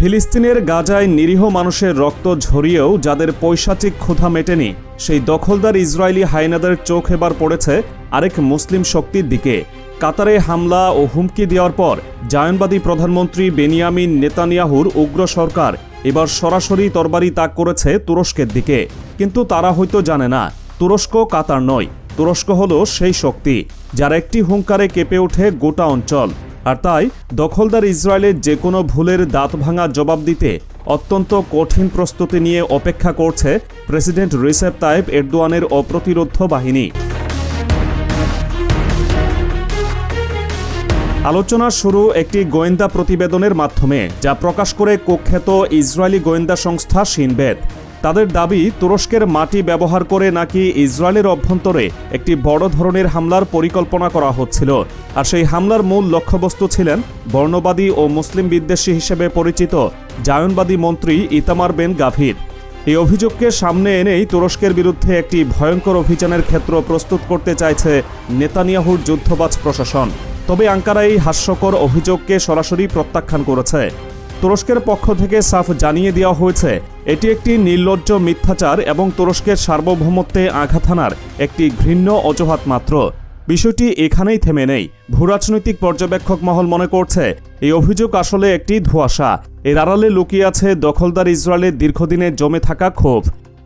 ফিলিস্তিনের গাজায় নিরীহ মানুষের রক্ত ঝরিয়েও যাদের পৈশাচিক ক্ষুধা মেটেনি, সেই দখলদার ইসরায়েলি হাইনাদের চোখ এবার পড়েছে আরেক মুসলিম শক্তির দিকে। কাতারে হামলা ও হুমকি দেওয়ার পর জায়নবাদী প্রধানমন্ত্রী বেনিয়ামিন নেতানিয়াহুর উগ্র সরকার এবার সরাসরি তরবারি তাক করেছে তুরস্কের দিকে। কিন্তু তারা হয়তো জানে না, তুরস্ক কাতার নয়, তুরস্ক হল সেই শক্তি, যার একটি হুঙ্কারে কেঁপে ওঠে গোটা অঞ্চল। আর তাই দখলদার ইসরায়েলের যে কোনো ভুলের দাঁত ভাঙা জবাব দিতে অত্যন্ত কঠিন প্রস্তুতি নিয়ে অপেক্ষা করছে প্রেসিডেন্ট রিসেপ তায়েব এরদোয়ানের অপ্রতিরোধ বাহিনী। আলোচনা শুরু একটি গোয়েন্দা প্রতিবেদনের মাধ্যমে, যা প্রকাশ করে কুখ্যাত ইসরায়েলি গোয়েন্দা সংস্থা সিনবেদ। তাদের দাবি, তুরস্কের মাটি ব্যবহার করে নাকি ইসরায়েলের অভ্যন্তরে একটি বড় ধরনের হামলার পরিকল্পনা করা হচ্ছিল। আর সেই হামলার মূল লক্ষ্যবস্তু ছিলেন বর্ণবাদী ও মুসলিম বিদ্বেষী হিসেবে পরিচিত জায়নবাদী মন্ত্রী ইতামার বেন গাভির। এই অভিযোগকে সামনে এনেই তুরস্কের বিরুদ্ধে একটি ভয়ঙ্কর অভিযানের ক্ষেত্র প্রস্তুত করতে চাইছে নেতানিয়াহুর যুদ্ধবাজ প্রশাসন। তবে আঙ্কারা এই হাস্যকর অভিযোগকে সরাসরি প্রত্যাখ্যান করেছে। তুরস্কের পক্ষ থেকে সাফ জানিয়ে দেওয়া হয়েছে, এটি একটি নির্লজ্জ মিথ্যাচার এবং তুরস্কের সার্বভৌমত্বে আঘাত হানার একটি ঘৃণ্য অজুহাত মাত্র। বিষয়টি এখানেই থেমে নেই। ভূরাজনৈতিক পর্যবেক্ষক মহল মনে করছে, এই অভিযোগ আসলে একটি ধোঁয়াশা। এর আড়ালে লুকিয়ে আছে দখলদার ইসরায়েলের দীর্ঘদিনে জমে থাকা ক্ষোভ।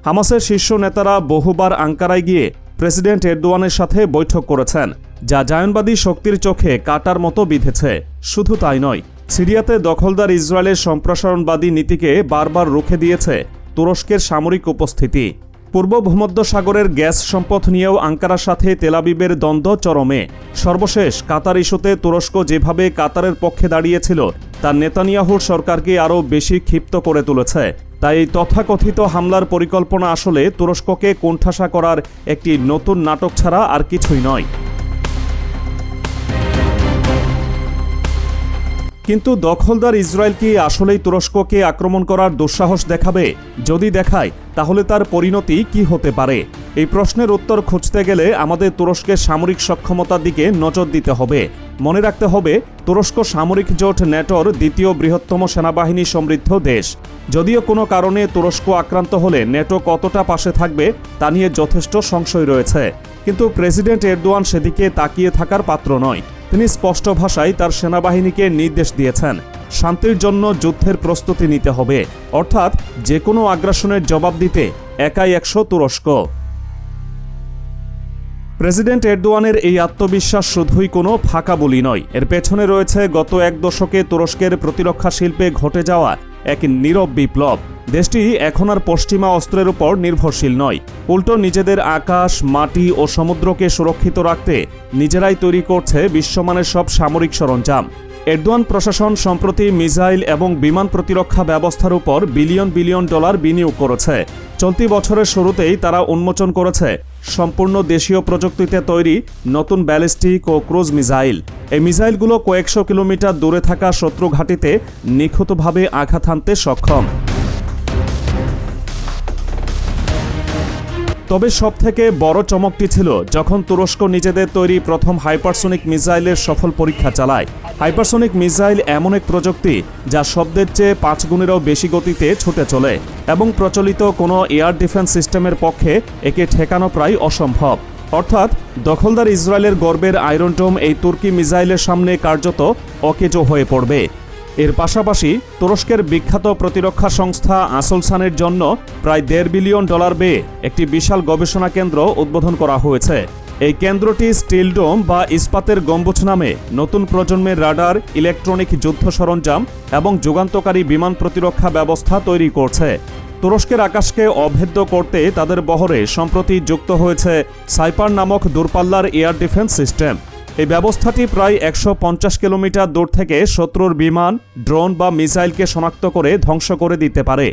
হামাসের শীর্ষ নেতারা বহুবার আঙ্কারায় গিয়ে প্রেসিডেন্ট এরদোয়ানের সাথে বৈঠক করেছেন, যা জায়নবাদী শক্তির চোখে কাটার মতো বিঁধেছে। শুধু তাই নয় সিরিয়াতে দখলদার ইসরায়েলের সম্প্রসারণবাদী নীতিকে বারবার রুখে দিয়েছে তুরস্কের সামরিক উপস্থিতি। পূর্ব ভূমধ্য সাগরের গ্যাস সম্পদ নিয়েও আঙ্কারার সাথে তেলাবিবের দ্বন্দ্ব চরমে। সর্বশেষ কাতার ইস্যুতে তুরস্ক যেভাবে কাতারের পক্ষে দাঁড়িয়েছিল, তা নেতানিয়াহুর সরকারকে আরও বেশি ক্ষিপ্ত করে তুলেছে। তাই তথাকথিত হামলার পরিকল্পনা আসলে তুরস্ককে কোণঠাসা করার একটি নতুন নাটক ছাড়া আর কিছুই নয়। কিন্তু দখলদার ইসরায়েল কি আসলেই তুরস্ককে আক্রমণ করার দুঃসাহস দেখাবে? যদি দেখায়, তাহলে তার পরিণতি কি হতে পারে? এই প্রশ্নের উত্তর খুঁজতে গেলে আমাদের তুরস্কের সামরিক সক্ষমতার দিকে নজর দিতে হবে। মনে রাখতে হবে, তুরস্ক সামরিক জোট ন্যাটোর দ্বিতীয় বৃহত্তম সেনাবাহিনী সমৃদ্ধ দেশ। যদিও কোনো কারণে তুরস্ক আক্রান্ত হলে ন্যাটো কতটা পাশে থাকবে, তা নিয়ে যথেষ্ট সংশয় রয়েছে। কিন্তু প্রেসিডেন্ট এরদোয়ান সেদিকে তাকিয়ে থাকার পাত্র নয়। তিনি স্পষ্ট ভাষায় তার সেনাবাহিনীকে নির্দেশ দিয়েছেন, শান্তির জন্য যুদ্ধের প্রস্তুতি নিতে হবে, অর্থাৎ যে কোনো আগ্রাসনের জবাব দিতে একাই একশো তুরস্ক। প্রেসিডেন্ট এরদোয়ানের এই আত্মবিশ্বাস শুধুই কোনো ফাঁকা বলি নয়, এর পেছনে রয়েছে গত এক দশকে তুরস্কের প্রতিরক্ষা শিল্পে ঘটে যাওয়া এক নীরব বিপ্লব। দেশটি এখন আর পশ্চিমা অস্ত্রের উপর নির্ভরশীল নয়। উল্টো নিজেদের আকাশ, মাটি ও সমুদ্রকে সুরক্ষিত রাখতে নিজেরাই তৈরি করছে বিশ্বমানের সব সামরিক সরঞ্জাম। এরদোয়ান প্রশাসন সম্প্রতি মিসাইল এবং বিমান প্রতিরক্ষা ব্যবস্থার উপর বিলিয়ন বিলিয়ন ডলার বিনিয়োগ করেছে। চলতি বছরের শুরুতেই তারা উন্মোচন করেছে সম্পূর্ণ দেশীয় প্রযুক্তিতে তৈরি নতুন ব্যালিস্টিক ও ক্রুজ মিসাইল। এই মিসাইলগুলো কয়েকশো কিলোমিটার দূরে থাকা শত্রু ঘাঁটিতে নিখুঁতভাবে আঘাত হানতে সক্ষম। তবে সবথেকে বড় চমকটি ছিল যখন তুরস্ক নিজেদের তৈরি প্রথম হাইপারসোনিক মিসাইলের সফল পরীক্ষা চালায়। হাইপারসোনিক মিসাইল এমন এক প্রযুক্তি যা শব্দের চেয়ে পাঁচ গুণেরও বেশি গতিতে ছুটে চলে এবং প্রচলিত কোনো এয়ার ডিফেন্স সিস্টেমের পক্ষে একে ঠেকানো প্রায় অসম্ভব। অর্থাৎ, দখলদার ইসরায়েলের গর্বের আয়রন ডোম এই তুর্কি মিসাইলের সামনে কার্যত অকেজো হয়ে পড়বে। এর পাশাপাশি, তুরস্কের বিখ্যাত প্রতিরক্ষা সংস্থা আসলসানের জন্য প্রায় দেড় বিলিয়ন ডলার ব্যয়ে একটি বিশাল গবেষণা কেন্দ্র উদ্বোধন করা হয়েছে। এই কেন্দ্রটি স্টিল ডোম বা ইস্পাতের গম্বুজ নামে নতুন প্রজন্মের রাডার, ইলেকট্রনিক যুদ্ধ সরঞ্জাম এবং যুগান্তকারী বিমান প্রতিরক্ষা ব্যবস্থা তৈরি করছে। তুরস্কের আকাশকে অভেদ্য করতে তাদের বহরে সম্প্রতি যুক্ত হয়েছে সাইপার নামক দূরপাল্লার এয়ার ডিফেন্স সিস্টেম। এই ব্যবস্থাটি প্রায় একশো পঞ্চাশ কিলোমিটার দূর থেকে শত্রুর বিমান, ড্রোন বা মিসাইলকে শনাক্ত করে ধ্বংস করে দিতে পারে।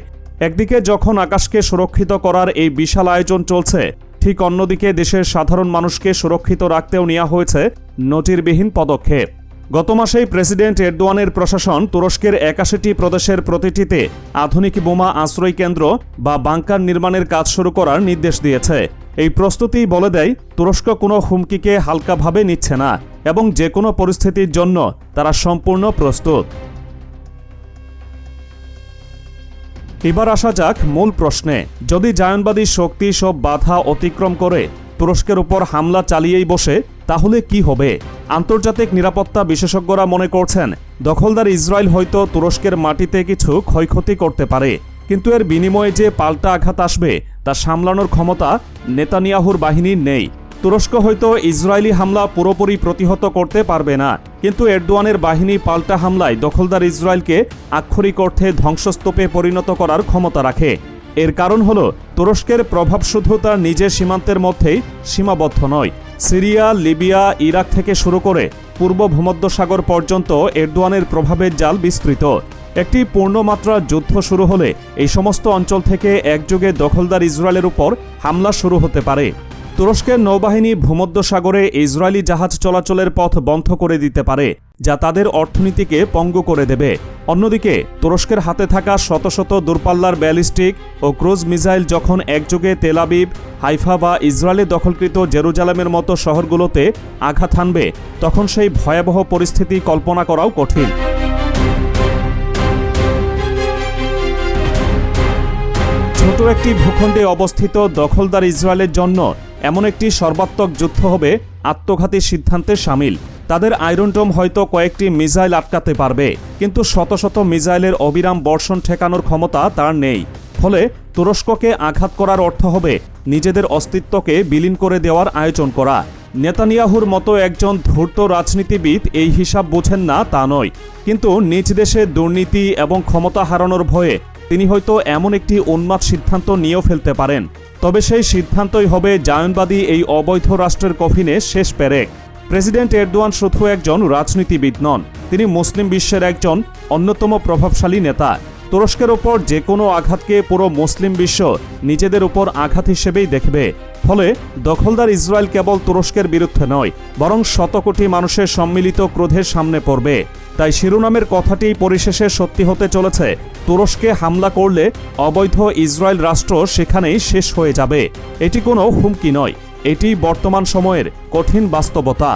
একদিকে যখন আকাশকে সুরক্ষিত করার এই বিশাল আয়োজন চলছে ঠিক অন্যদিকে দেশের সাধারণ মানুষকে সুরক্ষিত রাখতেও নেওয়া হয়েছে নজিরবিহীন পদক্ষেপ। গত মাসেই প্রেসিডেন্ট এরদোয়ানের প্রশাসন তুরস্কের একাশিটি প্রদেশের প্রতিটিতে আধুনিক বোমা আশ্রয় কেন্দ্র বা বাংকার নির্মাণের কাজ শুরু করার নির্দেশ দিয়েছে। এই প্রস্তুতি বলে দেয়, তুরস্ক কোনো হুমকিকে হালকাভাবে নিচ্ছে না এবং যে কোনো পরিস্থিতির জন্য তারা সম্পূর্ণ প্রস্তুত। এবার আসা যাক মূল প্রশ্নে। যদি জায়নবাদী শক্তি সব বাধা অতিক্রম করে, তুরস্কের উপর হামলা চালিয়েই বসে, তাহলে কি হবে? আন্তর্জাতিক নিরাপত্তা বিশেষজ্ঞরা মনে করছেন, দখলদার ইসরায়েল হয়তো তুরস্কের মাটিতে কিছু ক্ষয়ক্ষতি করতে পারে। কিন্তু এর বিনিময়ে যে পাল্টা আঘাত আসবে, তা সামলানোর ক্ষমতা নেতানিয়াহুর বাহিনীর নেই। তুরস্ক হয়তো ইসরায়েলি হামলা পুরোপুরি প্রতিহত করতে পারবে না। কিন্তু এরদোয়ানের বাহিনী পাল্টা হামলায় দখলদার ইসরায়েলকে আক্ষরিক অর্থে ধ্বংসস্তূপে পরিণত করার ক্ষমতা রাখে। এর কারণ হল, তুরস্কের প্রভাব শুধু তার নিজের সীমান্তের মধ্যেই সীমাবদ্ধ নয়। সিরিয়া, লিবিয়া, ইরাক থেকে শুরু করে পূর্ব ভূমধ্যসাগর পর্যন্ত এরদোয়ানের প্রভাবের জাল বিস্তৃত। একটি পূর্ণমাত্রা যুদ্ধ শুরু হলে এই সমস্ত অঞ্চল থেকে একযোগে দখলদার ইসরায়েলের উপর হামলা শুরু হতে পারে। তুরস্কের নৌবাহিনী ভূমধ্যসাগরে ইসরায়েলি জাহাজ চলাচলের পথ বন্ধ করে দিতে পারে, যা তাদের অর্থনীতিকে পঙ্গু করে দেবে। অন্যদিকে, তুরস্কের হাতে থাকা শত শত দূরপাল্লার ব্যালিস্টিক ও ক্রুজ মিসাইল যখন একযোগে তেলাবিব হাইফা বা ইসরায়েলে দখলকৃত জেরুজালেমের মতো শহরগুলোতে আঘাত হানবে, তখন সেই ভয়াবহ পরিস্থিতি কল্পনা করাও কঠিন। ছোট একটি ভূখণ্ডে অবস্থিত দখলদার ইসরায়েলের জন্য এমন একটি সর্বাত্মক যুদ্ধ হবে, আত্মঘাতী সিদ্ধান্তে সামিল। তাদের আয়রনটোম হয়তো কয়েকটি মিসাইল আটকাতে পারবে, কিন্তু শত শত মিসাইলের অবিরাম বর্ষণ ঠেকানোর ক্ষমতা তার নেই। ফলে তুরস্ককে আঘাত করার অর্থ হবে নিজেদের অস্তিত্বকে বিলীন করে দেওয়ার আয়োজন করা। নেতানিয়াহুর মতো একজন ধূর্ত রাজনীতিবিদ এই হিসাব বোঝেন না, তা নয়। কিন্তু নিজ দেশে দুর্নীতি এবং ক্ষমতা হারানোর ভয়ে তিনি হয়তো এমন একটি উন্মাদ সিদ্ধান্ত নিয়েও ফেলতে পারেন। তবে সেই সিদ্ধান্তই হবে জায়নবাদী এই অবৈধ রাষ্ট্রের কফিনে শেষ পেরেক। প্রেসিডেন্ট এরদোয়ান শুধু একজন রাজনীতিবিদ নন, তিনি মুসলিম বিশ্বের একজন অন্যতম প্রভাবশালী নেতা। তুরস্কের ওপর যে কোনো আঘাতকে পুরো মুসলিম বিশ্ব নিজেদের উপর আঘাত হিসেবেই দেখবে। ফলে দখলদার ইসরায়েল কেবল তুরস্কের বিরুদ্ধে নয়, বরং শত কোটি মানুষের সম্মিলিত ক্রোধের সামনে পড়বে। তাই শিরোনামের কথাটি পরিশেষে সত্যি হতে চলেছে। তুরস্কে হামলা করলে অবৈধ ইসরায়েল রাষ্ট্র সেখানেই শেষ হয়ে যাবে। এটি কোনো হুমকি নয়। এটি বর্তমান সময়ের কঠিন বাস্তবতা।